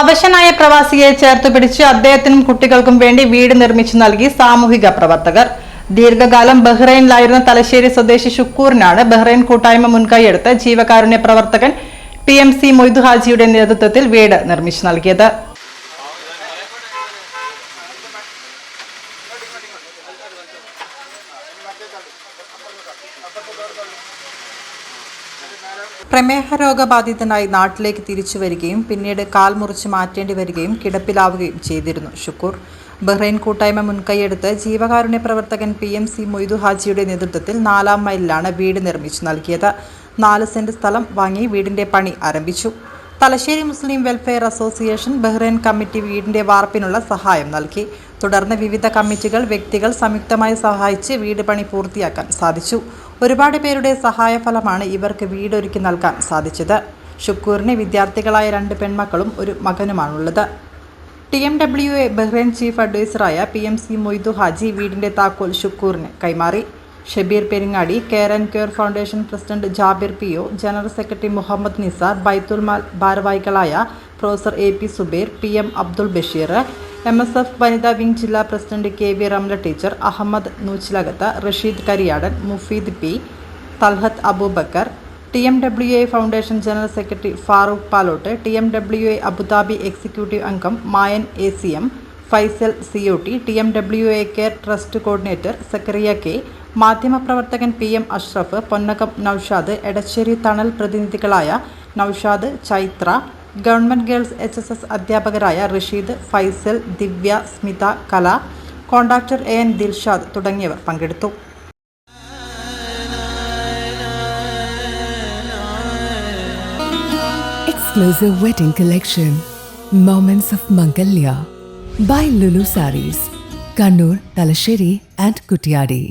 അവശനായ പ്രവാസിയെ ചേർത്ത് പിടിച്ച് അദ്ദേഹത്തിനും കുട്ടികൾക്കും വേണ്ടി വീട് നിർമ്മിച്ചു നൽകി സാമൂഹിക പ്രവർത്തകർ. ദീർഘകാലം ബഹ്റൈനിലായിരുന്ന തലശ്ശേരി സ്വദേശി ഷുക്കൂറിനാണ് ബഹ്റൈൻ കൂട്ടായ്മ മുൻകൈയെടുത്ത് ജീവകാരുണ്യ പ്രവർത്തകൻ പി എം സി മൊയ്തു ഹാജിയുടെ നേതൃത്വത്തിൽ വീട് നിർമ്മിച്ചു നൽകിയത്. പ്രമേഹ രോഗബാധിതനായി നാട്ടിലേക്ക് തിരിച്ചു വരികയും പിന്നീട് കാൽ മുറിച്ച് മാറ്റേണ്ടി വരികയും കിടപ്പിലാവുകയും ചെയ്തിരുന്നു. ഷുക്കൂർ ബഹ്റൈൻ കൂട്ടായ്മ മുൻകൈയെടുത്ത് ജീവകാരുണ്യ പ്രവർത്തകൻ പി എം സി മൊയ്തു ഹാജിയുടെ നേതൃത്വത്തിൽ നാലാം മൈലിലാണ് വീട് നിർമ്മിച്ചു നൽകിയത്. നാല് സെന്റ് സ്ഥലം വാങ്ങി വീടിന്റെ പണി ആരംഭിച്ചു. Thalassery Muslim welfare association Bahrain committee വീടിന്റെ വാർപ്പിനുള്ള സഹായം നൽകി. തുടർന്ന് വിവിധ കമ്മിറ്റികൾ വ്യക്തികൾ സംയുക്തമായി സഹായിച്ച് വീട് പണി പൂർത്തിയാക്കാൻ സാധിച്ചു. ഒരുപാട് പേരുടെ സഹായഫലമാണ് ഇവർക്ക് വീടൊരുക്കി നൽകാൻ സാധിച്ചത്. ഷുക്കൂറിന് വിദ്യാർത്ഥികളായ രണ്ട് പെൺമക്കളും ഒരു മകനുമാണുള്ളത്. T M W A Bahrain chief അഡ്വൈസറായ P M C Moidu Haji വീടിന്റെ താക്കോൽ ഷുക്കൂറിന് കൈമാറി. Shabeer Peringadi care and care foundation president Jabir P O general secretary Muhammad Nisar Baithul Mal ഭാരവാഹികളായ professor A P Zubair P M Abdul Basheer M S F വനിതാ wing ജില്ലാ president K V Ramla teacher Ahammed Noochilakath Rasheed Kariyadan Mufeed P Thalhath Aboobacker T M W A foundation general secretary Farooq Palott T M W A Abu Dhabi executive അംഗം Mayan A C M Faisal C O T T M W A care trust coordinator Zakariya K മാധ്യമപ്രവർത്തകൻ P M Ashraf Ponnakam Noushad Edassery Thanal പ്രതിനിധികളായ Noushad Chaithra government girls H S S അധ്യാപകരായ റഷീദ് ഫൈസൽ ദിവ്യ സ്മിത കല contactor A N Dilshad തുടങ്ങിയവർ പങ്കെടുത്തു. Exclusive wedding collection moments of Mangalya by Lulu saris Kannur Thalassery and Kuttiady